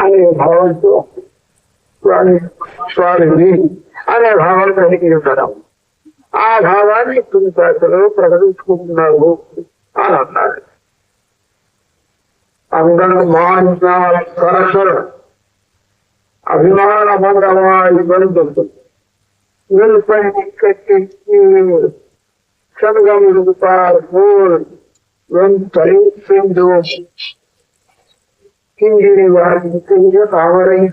అనే భావంతో స్వామి స్వామిని అనే భావం కలిగి ఉండడం ఆ భావాన్ని తుదిపాసలో ప్రకటించుకుంటున్నారు అని అన్నాడు అందరూ మానాల సరసర అభిమాన మంగళవాయి हिंदी वाली आवरई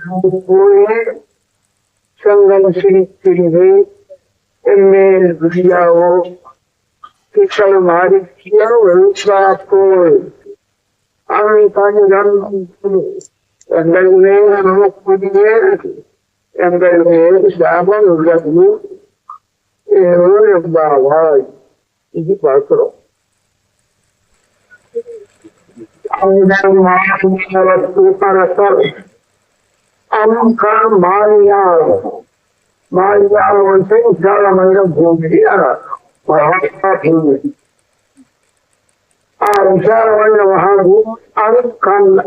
हुए संगम श्री तिरवे मेल भुजियाओ किसल मारी किया विश्वास को अमेरिका के रंग अंदर में हम खुद ये अंदर में सावन रंग एवं बाबा ये बात करो பார்க்கிறோம் మారియాలు మారియాలు అంటే విశాలమైన భూమి అన్నారు మహాభూమి ఆ విశాలమైన మహాభూమి అది కన్న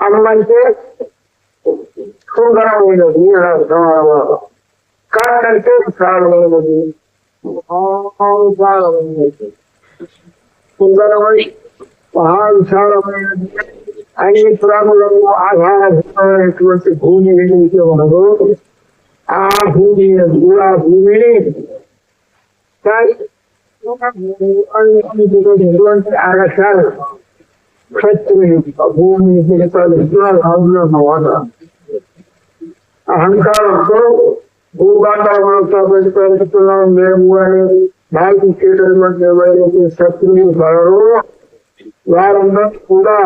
అమ్మంటే సుందరమైనది అని అర్థం అన్నమాట కాదంటే విశాలమైనది మహావిశాలమైనది సుందరమై మహావిశాలమైనది అన్ని ప్రాణులను ఆధారమైనటువంటి భూమి ఏదైతే ఉన్నదో ఆ భూమి ఆ భూమిని అనేటువంటి ఆకాశాలు క్షత్రియుడు భూమి అన్నమాట అహంకారంతో భూభాండాలతో పెట్టుకున్నాం మేము అనేది నాకు చేయటువంటి ఎవరైతే శత్రువులు కలరో వారందరూ కూడా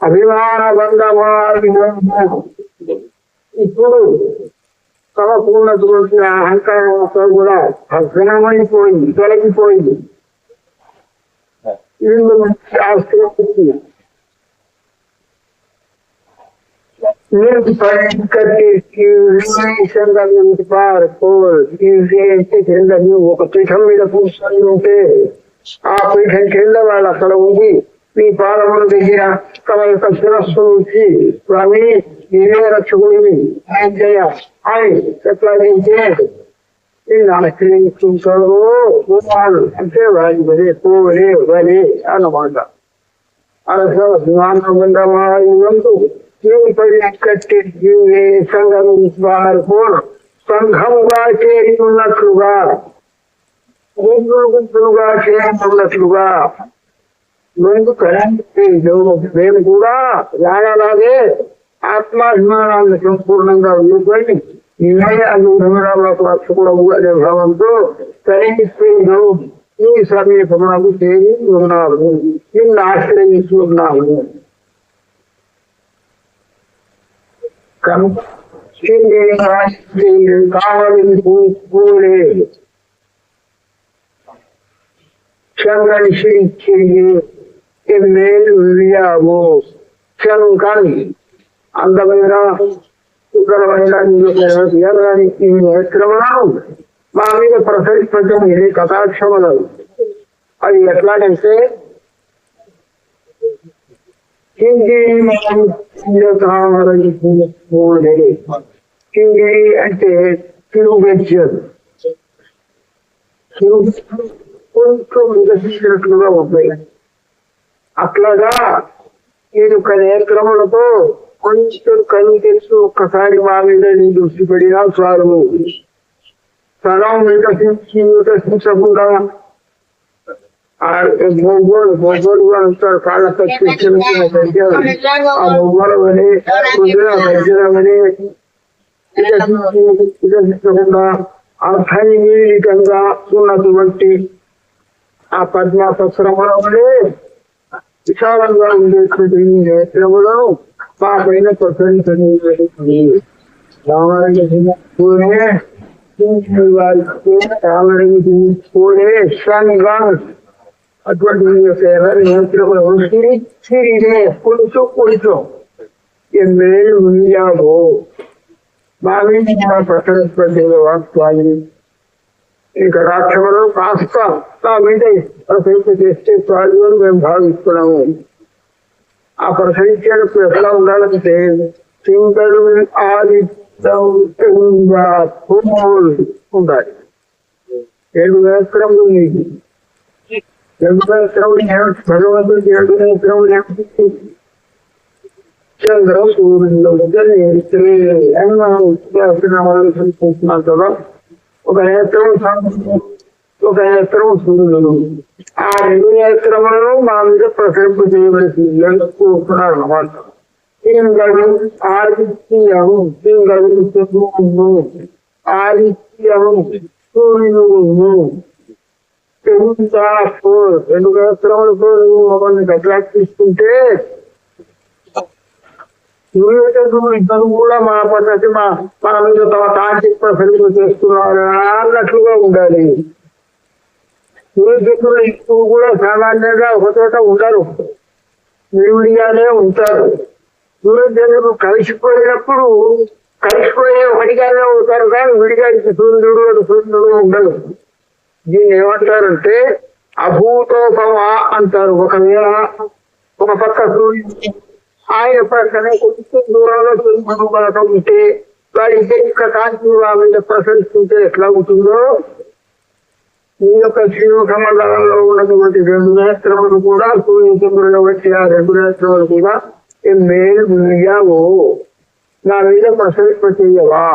అభిమాన బంధమాది ఇప్పుడు తమకున్నటువంటి అహంకారంతో కూడా భగ్నమైపోయింది తొలగిపోయింది. వీళ్ళు విశేషంగా కింద ఒక పీఠం మీద కూర్చొని ఉంటే అక్కడ ఉండి మీ పాదముల దగ్గర తమ యొక్క శిరస్సు నుంచి స్వామి నేనే రక్షకుడివి ఆయన చేయ అని ఎట్లాగైతే నిన్ను ఆశ్రయించుకుంటాడు వాళ్ళు అంటే వారి వరే పోవలే వరే అన్నమాట అలా విమానబంధమాయువంతు దీనిపై కట్టి సంఘం సంఘముగా చేరుతున్నట్లుగా రెండు గుంపులుగా చేరుతున్నట్లుగా ముందు కరెంట్ మేము కూడా రాయలాగే ఆత్మాభిమానాన్ని సంపూర్ణంగా వదులుకొని నేనే అనుగ్రహంలో రక్షకుడము అనే భావంతో కలిగిస్తూ ఈ సమీపమునకు చేరి ఉన్నాము. నిన్ను ఆశ్రయిస్తున్నాము. కనుక కావాలని కూడలేదు చంద్రని శిరించింది ఎన్నేళ్ళు విరియాము చంద్రని అందమైన సుందరమైన ఎర్రడానికి నేత్రములను మా మీద ప్రసరించడం ఇది కథాక్షములు. అది ఎట్లాగంటే కింగిరి అంటే తిరుగుబెచ్చారు కొంచెం వికసించినట్లుగా ఉంటాయి అట్లాగా నేను యొక్క నేత్రములతో కొంచెం కళ్ళు తెలుసు ఒక్కసారి మా మీద నీ దృష్టి పడినా చాలు స్థలం వికసించి వికసించకుండా మొగ్గోడు మొగ్గోడు కాళ్ళ ఆ మొగ్గలమని వజ్రమని వికసించకుండా అర్థాన్ని మీరికంగా ఉన్నటువంటి ఆ పద్మాసత్రముల వలె విశాలంగా ఉండేటువంటి ఈ నేత్రములను మా పైన ప్రసరించని రామరంగ వారికి రామరంగ పూరే సంగా అటువంటి ఈ యొక్క ఎర్రని నేత్రములు సిరి సిరిదే కొంచెం కొంచెం ఎన్నేళ్ళు విరియాలో మా మీద ప్రసరించబడి వాస్తవాన్ని ఇంకా రాక్షసులు కాస్త నా మీద చేస్తే చాలు అని మేము భావిస్తున్నాము. ఆ ప్రసరించేటప్పుడు ఎట్లా ఉండాలంటే సింగడు ఆదిత్యం ఉండాలి. ఏడు నేత్రములు నీకు. ఏడు నేత్రములు ఏమిటి భగవంతుడు ఏడు నేత్రములు ఏమిటి చంద్ర సూర్యుడు ఉద్యోగం అని మనం ఉత్పాదన కదా. ఒక నేత్రం ఒక నేత్రం సూర్యుడు ఆ రెండు నేత్రములను మా మీద ప్రసరింపు చేయవలసింది. కోరుతున్నారు అన్నమాట పింగళు ఆదిత్యము పింగళు చంద్రుడు ఆదిత్యము సూర్యుడు రెండు నేత్రములతో నువ్వు మమ్మల్ని గట్లా తీసుకుంటే సూర్యచంద్రుడు ఇద్దరు కూడా మా పద్ధతి మా మన మీద తమ కాంతి ప్రసరింపు చేస్తున్నారు అన్నట్లుగా ఉండాలి. సూర్యచంద్రులు ఇప్పుడు కూడా సామాన్యంగా ఒక చోట ఉండరు. విడివిడిగానే ఉంటారు. సూర్యచంద్రుడు కలిసిపోయినప్పుడు కలిసిపోయే ఒకటిగానే ఉంటారు కానీ విడిగా సూర్యుడు అని సూర్యుడు ఉండదు దీన్ని ఏమంటారంటే అభూతోపమ అంటారు. ఒకవేళ ఒక పక్క సూర్యుడు ఆయన ప్రకటన కొంచెం దూరంలో సూర్యుడు ఉంటే వాడి యొక్క కాంతి వాళ్ళ మీద ప్రసరిస్తుంటే ఎట్లా ఉంటుందో ఈ యొక్క శ్రీముఖ మండలంలో ఉన్నటువంటి రెండు నేత్రములు కూడా సూర్యచంద్రుల వచ్చి ఆ రెండు నేత్రములు కూడా మేలు మునిగావు నా మీద ప్రసరింప చెయ్యవా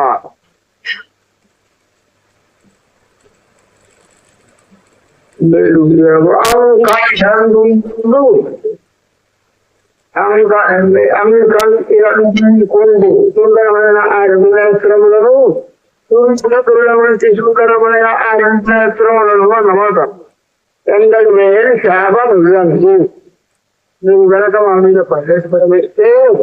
మేలు మునిగావు అవును కాశాండు కొండు సుందరమైన ఆ రెండు నేత్రములను సూర్యుడు దుర్లభం తీసుకుంటారమైన ఆ రెండు అన్నమాట. ఎందరి మేలు శాపం ఇవ్వండి. నువ్వు గనక మా మీద ప్రవేశపడవేస్తే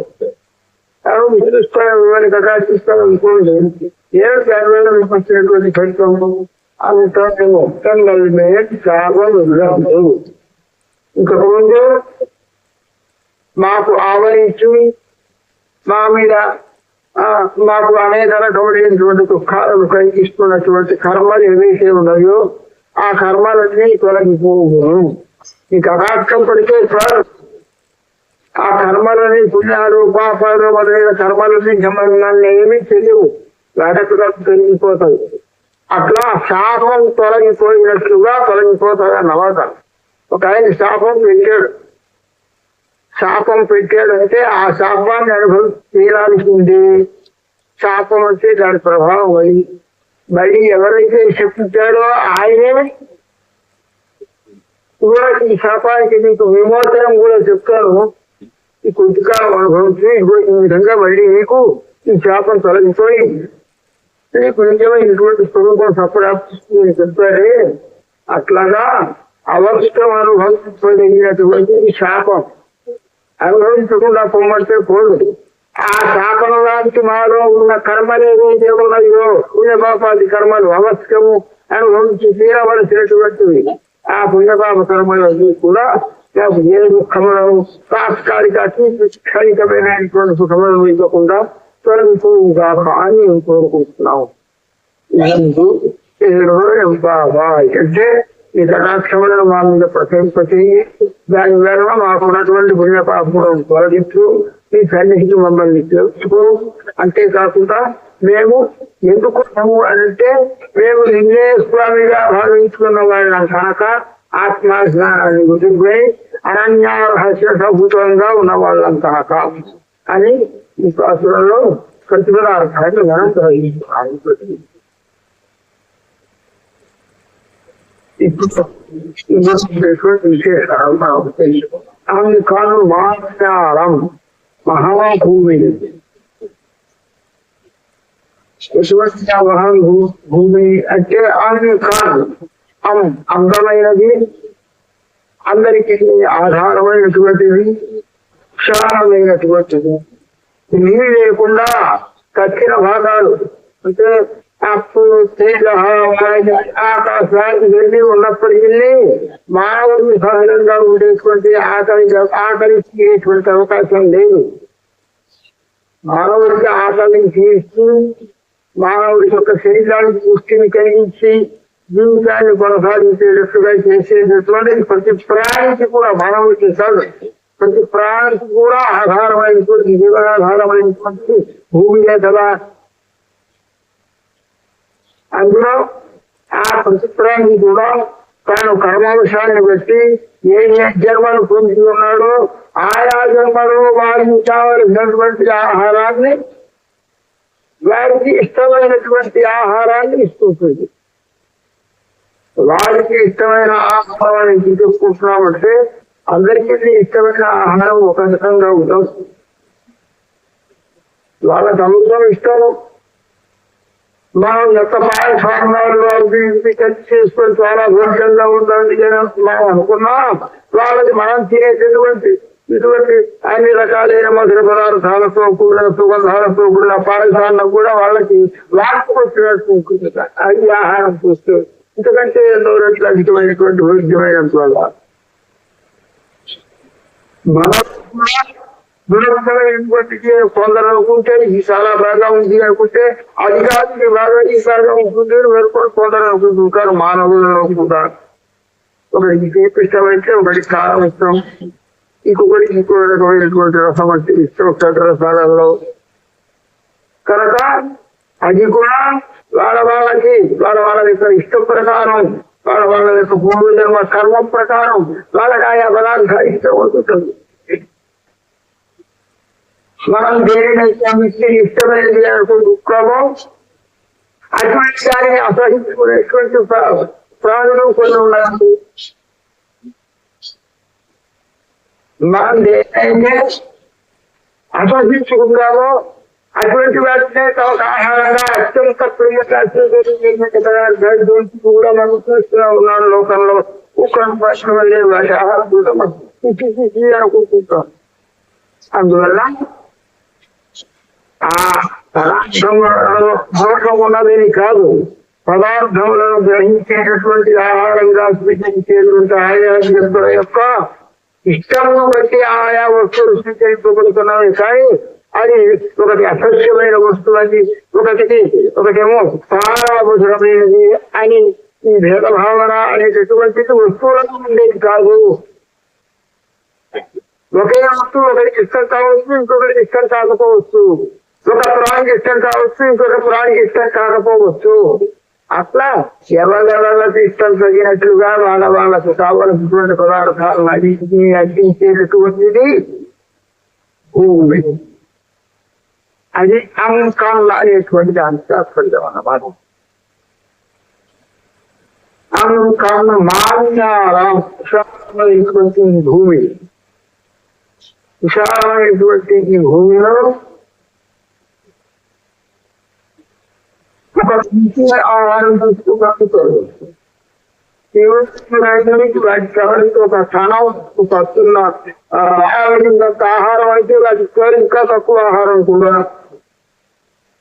అవి విధిస్తాను మిమ్మల్ని ప్రకాశిస్తాను అనుకోండి. ఏడు దానివల్ల వచ్చినటువంటి ఫలితము? అంతేమో ఎందరి మేలు శాపం ఇంకొక ముందు మాకు ఆవరించి. మా మీద ఆ, మాకు అనేక రకమైనటువంటి దుఃఖాలను కలిగిస్తున్నటువంటి కర్మలు ఏవైతే ఉన్నాయో ఆ కర్మలన్నీ తొలగిపోవును. ఈ కటాక్షం పడితే ఆ కర్మలని పుణ్యాలు పాపాలు మొదలైన కర్మలని గమనాన్ని ఏమీ తెలియవు. వెనకగా తొలగిపోతాయి. అట్లా శాపం తొలగిపోయినట్లుగా తొలగిపోతాయి అన్నమాట. ఒక ఆయన శాపం పెట్టాడు. శాపం పెట్టాడంటే ఆ శాపాన్ని అనుభవం తీరాల్సింది. శాపం అంటే దాని ప్రభావం అది. మళ్ళీ ఎవరైతే చెప్తాడో ఆయనే కూడా ఈ శాపానికి నీకు విమోచనం కూడా చెప్తాను ఈ కొద్దికాలం అనుభవించి ఇదిగో ఈ విధంగా మళ్ళీ నీకు ఈ శాపం తొలగిపోయి నీకు నిజమైనటువంటి స్వరూపం సప్రాప్తిస్తుంది చెప్తాడే అట్లాగా అవసరం అనుభవించదగినటువంటి ఈ శాపం. అనుభవించకుండా పొమ్మంటే పోదు. ఆ శాపం లాంటి మాలో ఉన్న కర్మలు ఏదైతే ఉన్నాయో పుణ్యపాపాది కర్మలు అవశ్యము అనుభవించి తీరవలసినటువంటివి. ఆ పుణ్యపాప కర్మలన్నీ కూడా నాకు ఏ దుఃఖములను తాత్కాలిక అతి క్షణికమైనటువంటి సుఖములను ఇవ్వకుండా తొలగిపోవుగాక అని కోరుకుంటున్నాం ఇదంతా అంటే ఈ కటాక్షములను మా మీద ప్రసరింపచేయి దాని వలన మాకు ఉన్నటువంటి పుణ్య పాపములను తొలగిస్తూ ఈ సన్నిధికి మమ్మల్ని తెలుసుకో అంతేకాకుండా మేము ఎందుకున్నాము అంటే మేము నిన్నే స్వామిగా భావించుకున్న వాళ్ళం కనుక ఆత్మాజ్ఞానాన్ని గుర్తిపోయి సభూతంగా ఉన్న వాళ్ళం కనుక అని ఈ శాస్త్రంలో ప్రతిపదార్థాన్ని మనం గ్రహించాలి. ఇప్పుడు ఉన్నటువంటి విశేషాలు మహాభూమి మహాన్ భూమి అంటే ఆమె అం అందమైనది అందరికీ ఆధారమైనటువంటిది క్షారమైనటువంటిది నీరు లేకుండా కట్టిన భాగాలు అంటే అప్పుడు తేజ వాయు, ఆకాశానికి వెళ్ళి ఉన్నప్పటికీ మానవుడికి సహజంగా ఉండేటువంటి ఆకలి ఆకలి తీరేటువంటి అవకాశం లేదు. మానవుడికి ఆకలిని తీర్చి మానవుడి యొక్క శరీరానికి పుష్టిని కలిగించి జీవితాన్ని కొనసాగించేటట్టుగా చేసేటటువంటి ప్రతి ప్రాణికి కూడా మానవుడికి కాదు ప్రతి ప్రాణికి కూడా ఆధారమైనటువంటి జీవనాధారమైనటువంటి భూమియే కదా అందులో ఆ ప్రతి కూడా తాను కర్మాంశాన్ని బట్టి ఏ ఏ జన్మను పొంది ఉన్నాడో ఆయా జన్మలో వారికి కావలసినటువంటి ఆహారాన్ని వారికి ఇష్టమైనటువంటి ఆహారాన్ని ఇస్తుంటుంది వారికి ఇష్టమైన ఆహారాన్ని తీసుకుంటున్నామంటే అందరికీ ఇష్టమైన ఆహారం ఒక రకంగా ఉండదు. వాళ్ళ అమృతం ఇష్టము. మనం ఎంత పాయసారణాలు ఖర్చు చేసుకొని చాలా భోజనంగా ఉందండి అని మనం అనుకున్నా. వాళ్ళకి మనం తినేటటువంటి ఇటువంటి అన్ని రకాలైన మధుర పదార్థాలతో కూడిన సుగంధాలతో కూడిన పాయసాలను కూడా వాళ్ళకి వాక్కు వచ్చినట్టు ఉంటుంది. అది ఆహారం చూస్తే ఎందుకంటే ఎన్నో రెట్లు అధికమైనటువంటి భోజ్యమైనంత వల్ల మనం దురర్థమైనటువంటి కొందరు అనుకుంటే ఈ చాలా బాగా ఉంది అనుకుంటే అది కాదు బాగా ఈ బాగా ఉంటుంది అని వేరుకొని కొందరు అనుకుంటుంటారు మానవులు అనుకుంటారు. ఒకరికి అంటే ఒకరికి కారం ఇష్టం. ఇంకొకరికి ఇంకో రకమైనటువంటి రసం అంటే ఇష్టం రసాలలో కనుక అది కూడా వాళ్ళ వాళ్ళకి వాళ్ళ వాళ్ళ యొక్క ఇష్టం ప్రకారం వాళ్ళ వాళ్ళ యొక్క భూమి కర్మ ప్రకారం వాళ్ళకి ఆయా పదార్థాలు ఇష్టం అవుతుంటుంది మనం దేనినైతే మిక్కి ఇష్టమైనది అనుకుంటున్నామో అటువంటి దానిని అసహించుకునేటువంటి ప్రాణులు కొన్ని ఉన్నాయి మనం దేనైతే అసహించుకుంటామో అటువంటి వాటినే తమకు ఆహారంగా అత్యంత ప్రియత కూడా మనం చూస్తూనే ఉన్నాను లోకంలో. కుక్కను పట్టిన వెళ్ళే వాటి ఆహారం కూడా మనం అనుకుంటున్నాం అందువల్ల ఆ పదార్థములలో ఉన్నదని కాదు. పదార్థములను గ్రహించేటటువంటి ఆహారంగా స్వీకరించేటువంటి ఆయా జంతువుల యొక్క ఇష్టమును బట్టి ఆయా వస్తువులు స్వీకరింపబడుతున్నవి. కానీ అది ఒకటి అసత్యమైన వస్తువు అని ఒకటి ఒకటేమో చాలా అని ఈ భేదభావన అనేటటువంటిది వస్తువులకు ఉండేది కాదు. ఒకే వస్తువు ఒకరికి ఇష్టం కావచ్చు ఇంకొకరికి ఇష్టం కాకపోవచ్చు. ఒక ప్రాణికి ఇష్టం కావచ్చు ఇంకొక ప్రాణికి ఇష్టం కాకపోవచ్చు. అట్లా ఎవరెవరికి ఇష్టం తగినట్లుగా వాళ్ళ వాళ్ళకు కావలసినటువంటి పదార్థాలను అడిగి అందించేటటువంటిది భూమి. అది అంకాల అనేటువంటి దాని తాత్పర్యం అన్నమాట అంకాల మాన్యారం భూమి. విశాలమైనటువంటి భూమిలో ఒక మంచి ఆహారం తీసుకున్నాడు దేవుడికి వాటి ఎవరికి ఒక క్షణం వస్తున్న ఆహారంత ఆహారం అయితే వాటికి ఇంకా తక్కువ ఆహారం కూడా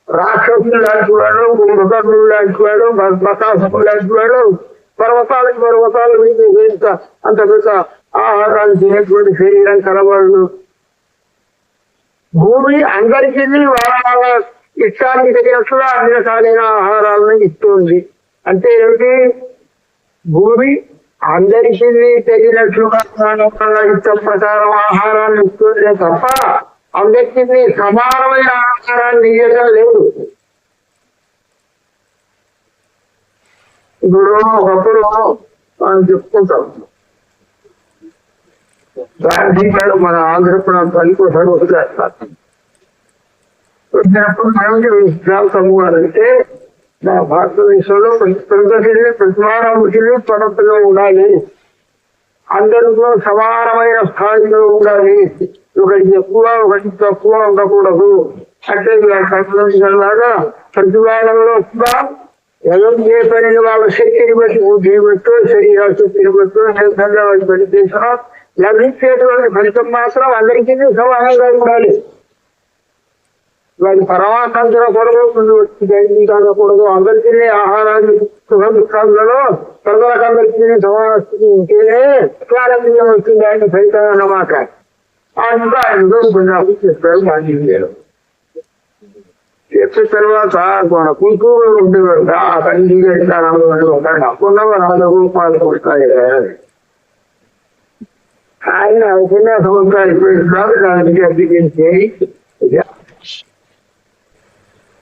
రాక్షసులు లాంటి వాడు మృగర్లు లాంటి వాడు బకాసములు లాంటి వాడు పర్వతాలకు పర్వతాల మీద ఇంత అంత పెద్ద ఆహారాన్ని తినేటువంటి శరీరం కలవాళ్ళు భూమి అందరికీ వాళ్ళ ఇష్టానికి తగినట్లుగా అన్ని రకాలైన ఆహారాలను ఇస్తుంది. అంటే ఏమిటి? భూమి అందరికీ తగినట్లుగా ఇష్టం ప్రకారం ఆహారాన్ని ఇస్తుందే తప్ప అందరికీ సమానమైన ఆహారాన్ని ఇవ్వడం లేదు. ఇప్పుడు ఒకప్పుడు మనం చెప్పుకుంటాం. గాంధీ గారు మన ఆంధ్రప్రదేశ్ కోసం వదిలేస్తారు. వచ్చినప్పుడు ఏమిటి విశ్రాంతము అని మా భారతదేశంలో ప్రతి ప్రగతిని ప్రతి ఉండాలి. అందరితో సమానమైన స్థాయిలో ఉండాలి. ఒకటి ఎక్కువ ఒకటి తక్కువ ఉండకూడదు. అంటే లాగా ప్రతి వాళ్ళలో కూడా ఎవరు ఏ పనిని వాళ్ళ శక్తిని బట్టి బుద్ధిని పెట్టు శరీర శక్తిని పెట్టు ఏ వాళ్ళు పని చేసినా లభించేటువంటి ఫలితం మాత్రం అందరికీ సమానంగా ఉండాలి. వారి పరమాత్మంతుల కొరకు వచ్చి కాకూడదు అందరికీ ఆహారాన్ని సుఖ దుఃఖాలలో ప్రజలకు అందరికీ సమాన స్థితి ఉంటేనే ప్రారంభం వచ్చింది ఆయన సైతం అన్నమాట అంతా ఆయన కొన్ని చెప్పారు గాంధీ గారు చెప్పిన తర్వాత మన కూతురు ఉండేవాడు ఆ తండ్రి అనుకున్నవారు నాలుగు రూపాయలు కొడతాయి. ఆయన ఉపన్యాసం అంతా అయిపోయిన తర్వాత దానికి అడ్డిగించి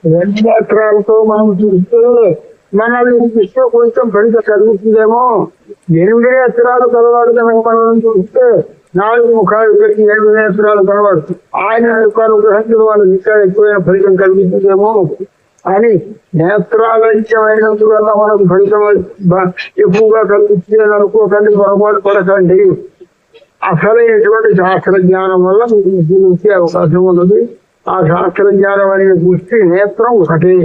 రెండు నేత్రాలతో మనం చూస్తే మనల్ని చూస్తే కొంచెం ఫలిత కలుగుతుందేమో ఎనిమిది నేత్రాలు కనుక మనం చూస్తే నాలుగు ముఖాలు పెట్టి ఎనిమిది నేత్రాలు కలవాడు. ఆయన యొక్క అనుగ్రహించిన వాళ్ళు ఇంకా ఎక్కువైన ఫలితం కలుగుతుందేమో అని నేత్రాలంచమైనందువల్ల మనకు ఫలితం ఎక్కువగా కలుగుతుంది అని అనుకోకండి పొరపాటు పడకండి. అసలైనటువంటి శాస్త్ర జ్ఞానం వల్ల మీకు అవకాశం ఉన్నది. ఆ శాస్త్ర జ్ఞానం దృష్టి నేత్రం ఒకటే.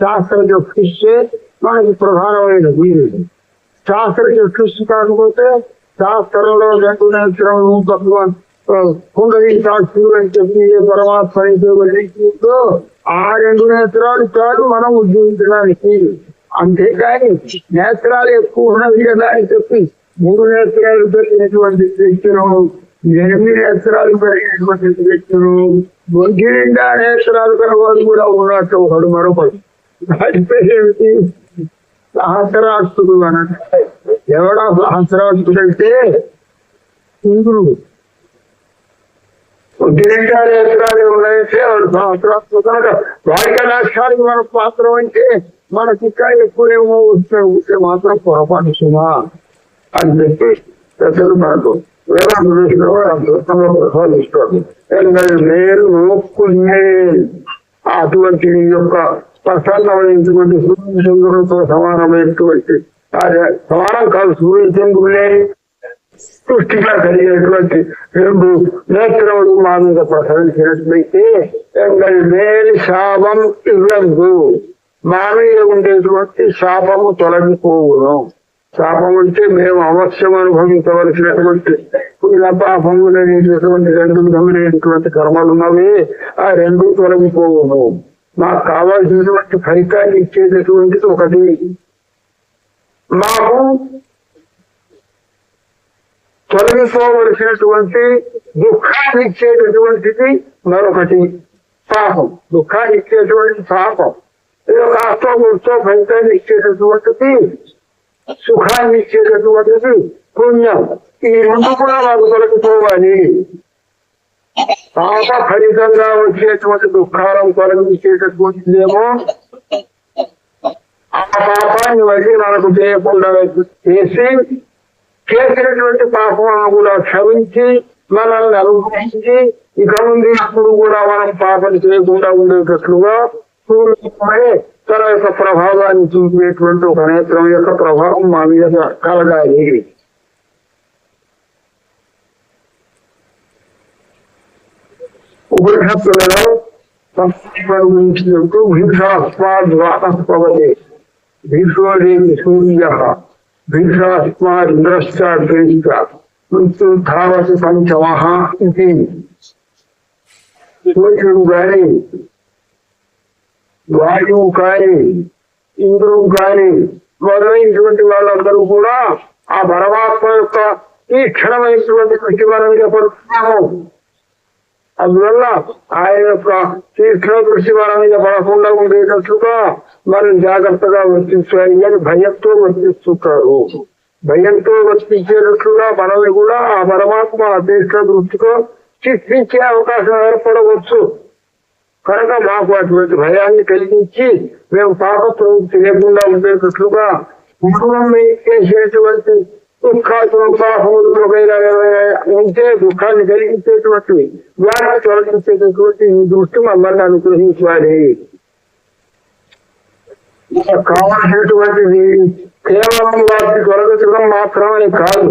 శాస్త్ర చక్షుస్తే మనకి ప్రధానమైన ప్రధానమైనది శాస్త్ర చక్షుస్సు కాకపోతే శాస్త్రంలో రెండు నేత్రం భగవాన్ కుండలి సాక్షులు అని చెప్పి ఏ పరమాత్మ అయితే వర్ణించిందో ఆ రెండు నేత్రాలు కాదు మనం ఉద్యోగించడానికి అంతేకాని నేత్రాలు ఎక్కువ ఉన్నది కదా అని చెప్పి మూడు నేత్రాలు పెరిగినటువంటి వ్యక్తులు ఎనిమిది నేత్రాలు పెరిగినటువంటి వ్యక్తులు ఒంటి నిండా నేత్రాలు కలవాడు కూడా ఉన్నట్టు ఒకడు మరొకడు. వాటి పేరేమిటి సహస్రాస్తుడు అనట ఎవడా సహస్రాస్తుడు అంటే? ఇంద్రుడు. ఒంటి నిండా నేత్రాలు ఉన్నాయంటే వాడు సహస్రాస్తుడు కనుక వాడిక లక్ష్యానికి మన పాత్రం అంటే మనకి ఇంకా ఎక్కువేమో వస్తే మాత్రం పొరపాటు సుమా అని చెప్పి పెద్దలు మనకు వేదాంత దృష్టిలో అంతరంగా ప్రసాదిస్తారు. ఎందుకంటే మేలు నొక్కున్నే అటువంటి యొక్క ప్రసన్నమైనటువంటి సూర్యచంద్రులతో సమానమైనటువంటి సమానం కాదు సూర్యచంద్రులే సృష్టిగా కలిగేటువంటి రెండు నేత్రములు మా మీద ప్రసరించినట్లయితే ఎంగల్ మేలు శాపం ఇవ్వదు. మా మీద ఉండేటువంటి శాపము తొలగిపోవును. శాపం అంటే మేము అవశ్యం అనుభవించవలసినటువంటి పుణ్య పాపములు అనేటటువంటి రెండు విధమైనటువంటి కర్మలు ఉన్నవి. ఆ రెండు తొలగిపోవును మాకు కావాల్సినటువంటి ఫలితాన్ని ఇచ్చేటటువంటిది ఒకటి. మాకు తొలగిపోవలసినటువంటి దుఃఖాన్ని ఇచ్చేటటువంటిది మరొకటి. పాపం. దుఃఖాన్ని ఇచ్చేటువంటి పాపం. ఏదో కాస్తో కూర్చో ఫలితాన్ని ఇచ్చేటటువంటిది సుఖాన్ని ఇచ్చేటటువంటిది పుణ్యం ఈ రెండు కూడా నాకు తొలగిపోవాలి పాప ఫలితంగా వచ్చేటువంటి దుఃఖాలను తొలగించేటటువంటిదేమో ఆ పాపాన్ని మళ్ళీ మనకు చేయకుండా చేసి చేసినటువంటి పాపములను కూడా క్షమించి మనల్ని అనుగ్రహించి ఇక ముందు ఇప్పుడు కూడా మనం పాపం చేయకుండా ఉండేటట్లుగా సూర్యుడే తన యొక్క ప్రభావాన్ని చూపేటువంటి ఒక నేత్రం యొక్క ప్రభావం మా మీద కలగాలి ఉపనిషత్తులలో సంస్కృతం గురించి చెబుతూ భీషాస్మాద్వాతపవతే భీష్మదేవి సూర్య భీషాస్మాద్రశ్చాగ్రహిత మృత్యు ధావతి పంచమహ ఇది సూర్యుడు గాని వాయువు కాని ఇంద్రుడు కాని మొదలైనటువంటి వాళ్ళందరూ కూడా ఆ పరమాత్మ యొక్క ఈ క్షణమైనటువంటి దృష్టి మన పడుతున్నాము అందువల్ల ఆయన యొక్క తీర్థ దృష్టి మన మీద పడకుండా ఉండేటట్లుగా మనం జాగ్రత్తగా వర్తించాలి అని భయంతో వర్తిస్తుంటారు భయంతో వర్తించేటట్లుగా మనల్ని కూడా ఆ పరమాత్మ అధ్యక్ష దృష్టితో చిత్రించే అవకాశం ఏర్పడవచ్చు. కనుక మాకు అటువంటి భయాన్ని కలిగించి మేము పాపత్వం తెలియకుండా ఉండేటట్లుగా కుటుంబం చేసేటువంటి దుఃఖాత్మ పాపములు ఉంటే దుఃఖాన్ని కలిగించేటువంటి వారిని తొలగించేటటువంటి దృష్టి మమ్మల్ని అనుగ్రహించాలి. కావలసినటువంటిది కేవలం వారికి తొలగించడం మాత్రమే కాదు.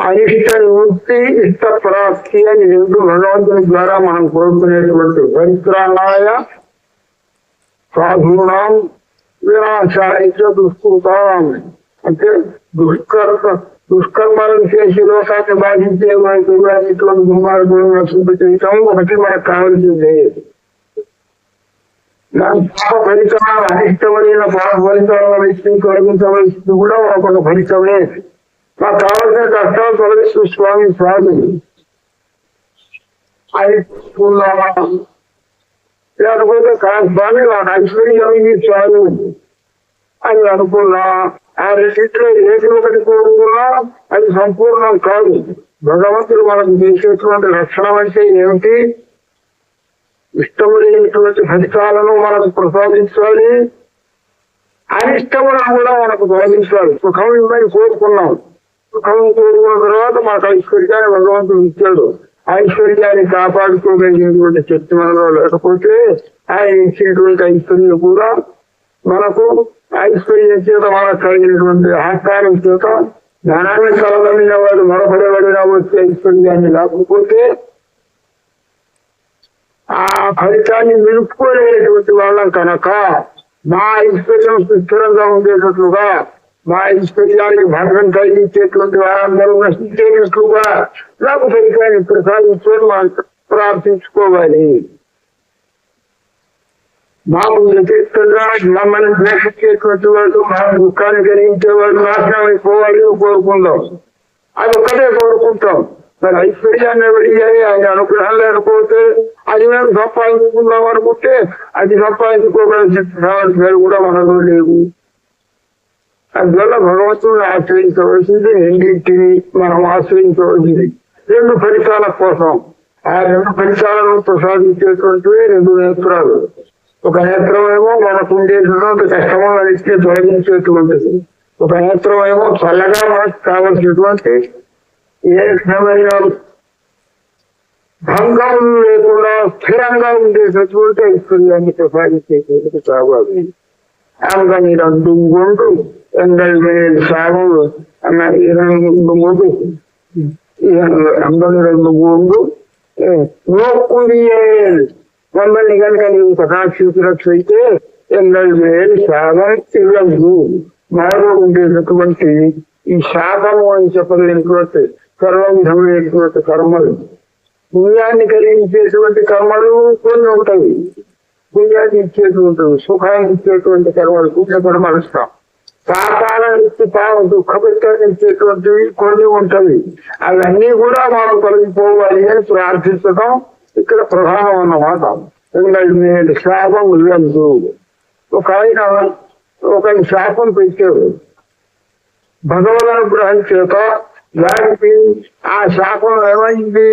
అనిష్ట నివృత్తి ఇష్ట ప్రాప్తి అని రెండు భగవంతుని ద్వారా మనం కోరుకునేటువంటి పరిత్రాణాయ సాధూనాం వినాశాయ చ దుష్కృతాం అంటే దుష్కర్మ దుష్కర్మలను చేసి లోకాన్ని బాధించే వారికి ఇటువంటి దుర్మార్గులను నశింపచేయటం ఒకటి మనకు కావాల్సిందే దాని పాప ఫలితాలు అనిష్టమైన పాప ఫలితాల వ్యక్తిని తొలగించవలసింది కూడా ఒక ఫలితమే నాకు కావాల్సిన కష్టాలు తొలగిస్తూ స్వామి స్వామి అయిపోతున్నామా లేకపోతే స్వామి నాకు ఐశ్వర్యం ఇది చాలు అని అనుకున్నా. ఆ రెండింటిలో ఏది ఒకటి కోరుకున్నా అది సంపూర్ణం కాదు. భగవంతుడు మనకు చేసేటువంటి లక్షణం అంటే ఏమిటి? ఇష్టము లేనటువంటి ఫలితాలను మనకు ప్రసాదించాలి. అనిష్టములను కూడా మనకు బోధించాలి. సుఖం ఇవ్వని కోరుకున్నాం. సుఖం కోరుకున్న తర్వాత మాకు ఐశ్వర్యాన్ని భగవంతుడు ఇచ్చాడు. ఐశ్వర్యాన్ని కాపాడుకోగలిగినటువంటి శక్తి మనలో లేకపోతే ఆయన ఇచ్చినటువంటి ఐశ్వర్యం కూడా మనకు ఐశ్వర్యం చేత మనకు కలిగినటువంటి అహంకారం చేత ధనాన్ని కలగలిగిన వాడు మరపడబడినా వచ్చే ఐశ్వర్యాన్ని లేకపోతే ఆ ఫలితాన్ని నిలుపుకోలేనటువంటి వాళ్ళం కనుక మా ఐశ్వర్యం సుస్థిరంగా ఉండేటట్లుగా మా ఐశ్వర్యానికి భద్రం కలిగించేటువంటి వారందరూ నశించేటట్లుగా నాకు ఫలితాన్ని ప్రసాదించుకొని మనం ప్రార్థించుకోవాలి. మాకు వ్యతిరేకంగా మమ్మల్ని ద్వేషించేటువంటి వాళ్ళు మా దుఃఖాన్ని కలిగించే వాళ్ళు నాశనం అయిపోవాలి అని కోరుకుందాం అది ఒక్కటే కోరుకుంటాం. మరి ఐశ్వర్యాన్ని ఎవరియాలి ఆయన అనుగ్రహం లేకపోతే అది మేము సంపాదించుకుందాం అనుకుంటే అది సంపాదించుకోగలిసిన కూడా మనలో లేవు. అందువల్ల భగవంతుని ఆశ్రయించవలసింది రెండింటిని మనం ఆశ్రయించవలసింది. రెండు ఫలితాల కోసం. ఆ రెండు ఫలితాలను ప్రసాదించేటువంటి రెండు నేత్రాలు. ఒక నేత్రం ఏమో మనకు ఉండేటువంటి కష్టమో అనిస్తే తొలగించేటువంటిది. ఒక నేత్రం ఏమో చల్లగా మనకు కావలసినటువంటి ఏ విధమైన భంగం లేకుండా స్థిరంగా ఉండేటటువంటి ఐశ్వర్యాన్ని ప్రసాదించేటువంటి కావాలి. అందుకని రెండు எங்கள் மேல் சாவு இறங்கும்போது అంగనిరందు கொண்டு నోకుడియేల్ మమ్మల్ని కనుక నీవు కటాక్షించినట్లయితే ఎంగల్ మేల్ శాపం ఇవ్వదు మాలో ఉండేటటువంటి ఈ శాపము అని చెప్పలేనటువంటి సర్వ విధమైనటువంటి కర్మలు పుణ్యాన్ని కలిగించేటువంటి కర్మలు కొన్ని ఉంటాయి పుణ్యాన్ని ఇచ్చేటువంటి సుఖాన్ని ఇచ్చేటువంటి కర్మలు పుణ్య కర్మలు ఇస్తాం పాపాల నుంచి పాపం దుఃఖపెట్టాన్ని ఇచ్చేటువంటివి కొన్ని ఉంటాయి అవన్నీ కూడా మనం తొలగిపోవాలి అని ప్రార్థించడం ఇక్కడ ప్రధానం అన్నమాట. ఎందుకంటే శాపం లేదు ఒక ఆయన ఒక శాపం పెట్టాడు. భగవద్ అనుగ్రహం చేత దానికి ఆ శాపం ఏమైంది?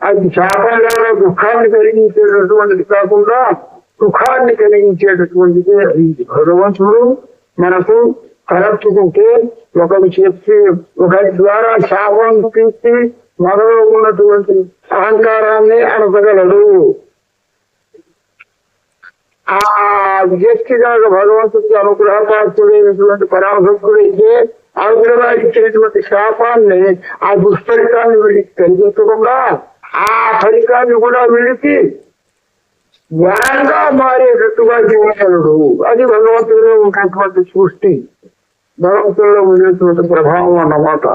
అది శాపంలో దుఃఖాన్ని కలిగించేటటువంటిది కాకుండా సుఖాన్ని కలిగించేటటువంటిది అయింది భగవంతుడు మనకు కలర్చుకుంటే ఒకరు చెప్పి ఒకరి ద్వారా శాపం తీసి మనలో ఉన్నటువంటి అహంకారాన్ని అనపగలడు ఆ వ్యక్తి కనుక భగవంతుడికి అనుగ్రహపాత్రుడైనటువంటి పరామభక్తుడైతే అనుగ్రహ ఇచ్చినటువంటి శాపాన్ని ఆ దుష్ఫలితాన్ని వీడికి కలిగించకుండా ఆ ఫలితాన్ని కూడా వీడికి జ్ఞానంగా మారేటట్టుగా చేయగలడు అది భగవంతుడిలో ఉన్నటువంటి సృష్టి. భగవంతుడిలో ఉండేటువంటి ప్రభావం అన్నమాట.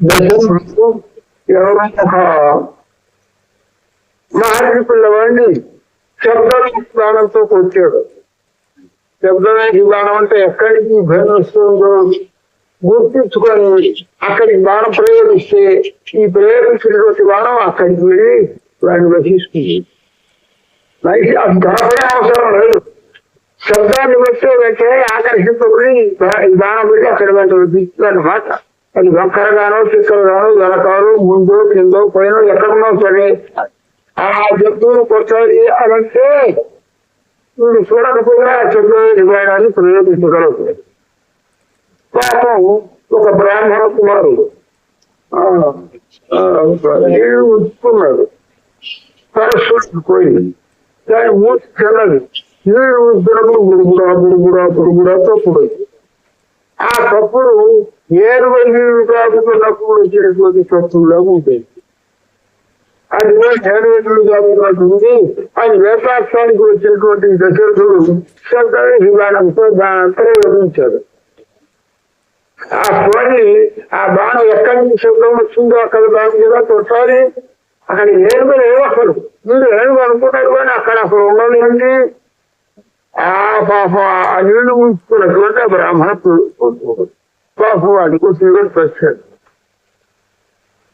దశరథుడు ఎవరో ఒక మహర్షి పిల్లవాడిని శబ్దం బాణంతో కొట్టాడు శబ్దమేకి బాణం అంటే ఎక్కడికి భయం గుర్తించుకొని అక్కడికి బాణం ప్రయోగిస్తే ఈ ప్రయోగించినటువంటి బాణం అక్కడికి వెళ్ళి దాన్ని గ్రహిస్తుంది అయితే అది కనపడే అవసరం లేదు శబ్దాన్ని బట్టి వెంటనే ఆకర్షింపబడి బా- ఈ బాణం వెళ్ళి అక్కడ వెంట అన్నమాట అది వంకరగానో చిక్కరగానో వెనకాలో ముందో కిందో పైన ఎక్కడున్నా సరే ఆ జంతువులు కొట్టాలి అనంటే వీడు చూడకపోయినా చెడు నిర్మాణాన్ని ప్రయోగించగలదు పాపం ఒక బ్రాహ్మణ కుమారుడు ఆ, నీళ్ళు ఉంచుకున్నాడు సరస్వతి పోయి దాని మూతి తెల్లది నీళ్ళు ఉంచినప్పుడు గుడుగుడా గుడుగుడా గుడుగుడా తప్పుడు ఆ తప్పుడు ఏరు నీళ్ళు కాకున్నప్పుడు వచ్చేటువంటి తప్పుడులాగా ఉంటుంది అది నేరువేతులు కాకున్నట్టుంది అది వేపాక్షానికి వచ్చినటువంటి దశరథుడు శంకరుడు విమానంతో ప్రయోగించాడు ఆ పోని ఆ బాణం ఎక్కడి నుంచి శబ్దం వచ్చిందో అక్కడ దాని మీద కొట్టాలి అక్కడ ఏనుగులు ఏమో అసలు. మీరు ఏనుగు అనుకుంటారు కానీ అక్కడ అసలు ఉండలేండి. ఆ పాప ఆ నీళ్ళు ఉంచుకున్నటువంటి ఆ బ్రాహ్మణ పాప వాడికి తీసుకొని వచ్చాడు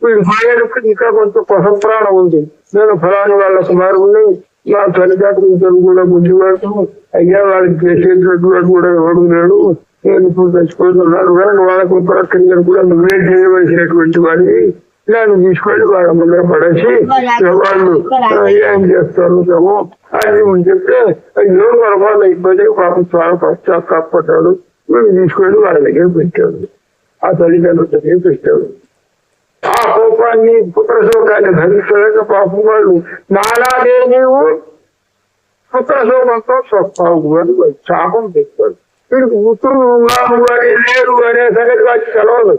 వీడు మాయలకు ఇంకా కొంచెం కొస ప్రాణం ఉంది. నేను ఫలాని వాళ్ళ కుమారుడిని నా తల్లిదండ్రులు ఇద్దరు కూడా బుద్ధిపడతాం అయ్యా వాళ్ళకి చేసేటటువంటి కూడా ఎవడు లేడు. నేను ఇప్పుడు తెచ్చుకుంటున్నాను కానీ వాళ్ళకు ప్రక్రియను కూడా నువ్వే చేయవలసినటువంటి వాడిని నన్ను తీసుకొని వాళ్ళ ముందర పడేసి వాళ్ళు "ఆ, ఏం చేస్తారు మేము? అని ముందు చెప్తే అయ్యో పొరపాటు అయిపోతే పాపం చాలా పశ్చాత్తాపడ్డాడు వీళ్ళు తీసుకొని వాళ్ళ దగ్గర పెట్టాడు ఆ తల్లిదండ్రుల దగ్గర పెట్టాడు ఆ కోపాన్ని పుత్రశోకాన్ని భరించలేక పాపం వాళ్ళు నాలాగే నీవు పుత్రశోకంతో స్వస్థావు అని శాపం తెచ్చాడు వీడికి పుత్రులు అని లేరు అనే సంగతి వారికి తెలవదు.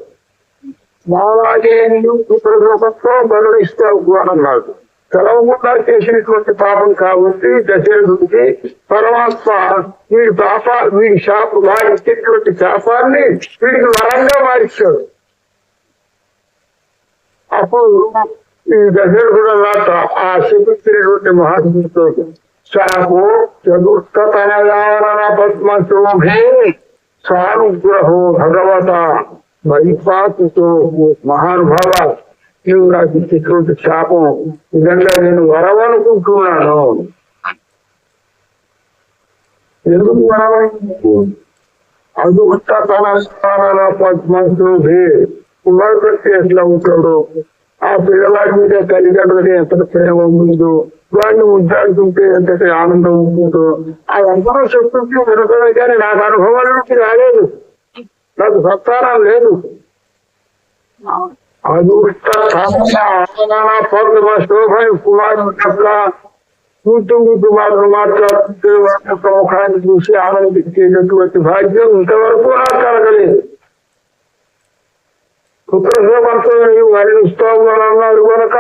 నాలాగే నీవు పుత్రశోకంతో మరణిస్తావు అన్నాడు తెలవకుండా చేసినటువంటి పాపం కాబట్టి దశరథుడికి పరమాత్మ వీడి పాప వీడి శాప వాడి ఇచ్చినటువంటి శాపాన్ని వీడికి వరంగా మారిస్తాడు అప్పుడు ఈ దశరథుడు అన్నట్ట ఆ శపిచ్చినటువంటి మహాత్ముడితో శాపో చతుర్థతనయాన పద్మశోభే సానుగ్రహో భగవత వైపాతుతో మహానుభావ నీవు నాకు ఇచ్చినటువంటి శాపం. నిజంగా నేను వరవనుకుంటున్నాను. ఎందుకు వరవనుకుంటున్నాను? అదుట్ట తన స్థానాల పద్మశోభే కుమారుడు ఎట్లా ఉంటాడు? ఆ పిల్లవాడి మీద తల్లిదండ్రులకి ఎంత ప్రేమ ఉందో వాడిని ముద్దాడుతుంటే ఎంతటి ఆనందం ఉంటుందో అదంతా చెప్తుంటే వినపడే కానీ నాకు అనుభవాలకి రాలేదు. నాకు సత్తానం లేదు. పద్మ శోభ యొక్క కూతురు కుమారుడు మాట్లాడుతుంటే యొక్క ముఖాన్ని చూసి ఆనందించేటటువంటి భాగ్యం ఇంతవరకు నాకు కలగలేదు. వర్ణిస్తావు అని అన్నారు కనుక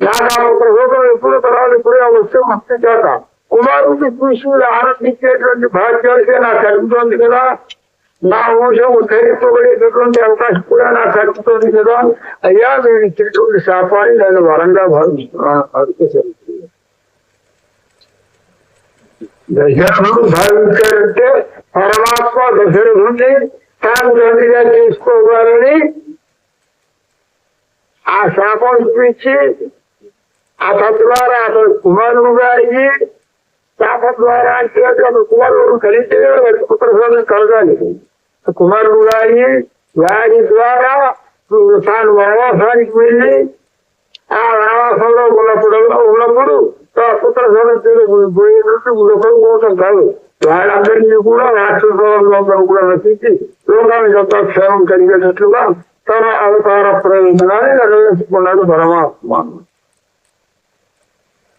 నాకు ఆ పుత్రశోకం ఎప్పుడు తరాలు ఇప్పుడే వస్తే మస్తి చేత కుమారుడికి చూసి ఆనందించేటువంటి భాగ్యాలకే నాకు కలుగుతోంది కదా. నా వంశం ఉద్ధరింపబడేటటువంటి అవకాశం కూడా నాకు కలుగుతోంది కదా అయ్యా మీరు ఇచ్చినటువంటి శాపాన్ని నేను వరంగా భావిస్తున్నాను దశరథుడు భావించాడంటే పరమాత్మ దశరథుడిని తాను తండ్రిగా చేసుకోవాలని ఆ శాపం ఇప్పించి ఆ తద్వారా అతను కుమారుడుగా అయ్యి శాపం ద్వారా అంటే అతను కుమారుడు కలిస్తే పుత్రశోధన కలగాలి. కుమారుడు అయ్యి వారి ద్వారా తాను వనవాసానికి వెళ్ళి ఆ వనవాసంలో ఉన్నప్పుడు ఉన్నప్పుడు పుత్ర సోదరు పోయేటట్టు ఉండకం కోసం కాదు. వాళ్ళందరినీ కూడా రాష్ట్రంలో కూడా రచించి లోకానికి యొక్క క్షేమం కలిగేటట్లుగా తన అవతార ప్రయోజనాన్ని నెరవేర్చుకున్నాడు పరమాత్మ.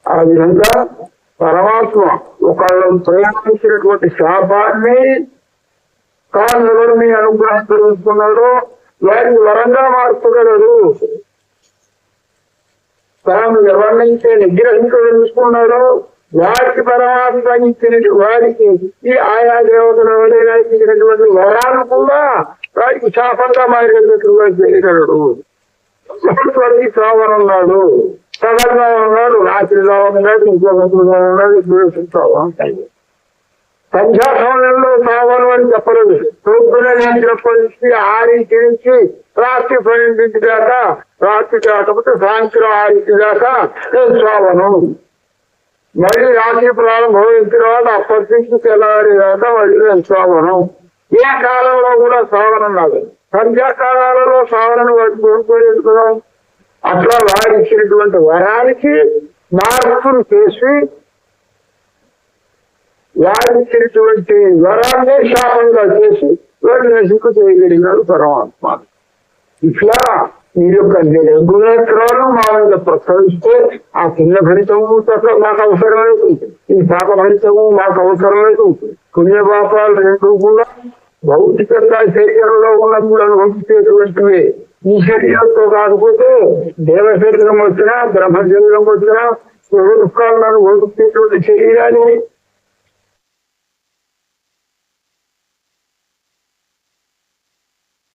ఆ విధంగా పరమాత్మ ఒకళ్ళు ప్రయాణించినటువంటి శాపాన్ని తాను ఎవరిని అనుగ్రహం పెరుగుతున్నాడో వారిని వరంగా మార్చగలరు. తాను ఎవరినైతే నిగ్రహించదలుచుకున్నాడో వారికి పరమాత్మ ఇచ్చినట్టు వారికి ఈ ఆయా దేవతల వలె ఇచ్చినటువంటి వరాలు కూడా వారికి శాపంగా మారినట్లుగా చేయగలడు సోమరం నాడు సగంగా ఉన్నాడు రాత్రిగా ఉన్నాడు ఇంకో గంటలుగా ఉన్నాడు ఇప్పుడు ఉంటాయి సంధ్యాకాలంలో సాగను అని చెప్పలేదు పొద్దున లేచినప్పటి నుంచి ఆరింటి నుంచి రాత్రి పన్నెండింటి దాకా రాత్రి కాకపోతే సాయంత్రం ఆరింటి దాకా నేను సావను మళ్ళీ రాత్రి ప్రారంభమైన తర్వాత అప్పటి నుంచి తెల్లవారి దాకా మళ్ళీ నేను సావను ఏ కాలంలో కూడా సావనన్నాడు సంధ్యాకాలాలలో సావనను వాటి కదా. అట్లా వారు వరానికి మార్పులు చేసి వారిచ్చినటువంటి వరాన్నే శాపంగా చేసి వారిని నశింపు చేయగలిగినాడు పరమాత్మ. ఇట్లా ఈ యొక్క నిర్గుణత్రాలు మా మీద ప్రసవిస్తే ఆ పుణ్య ఫలితము మాకు అవసరం లేదు ఈ పాప ఫలితము మాకు అవసరం లేదు పుణ్య రెండు కూడా భౌతికంగా శరీరంలో ఉన్నప్పుడు అనుభవించేటువంటివి. ఈ శరీరంతో కాకపోతే దేవ శరీరం వచ్చినా బ్రహ్మ శరీరం వచ్చినా సుఖ అనుభవించేటువంటి శరీరాన్ని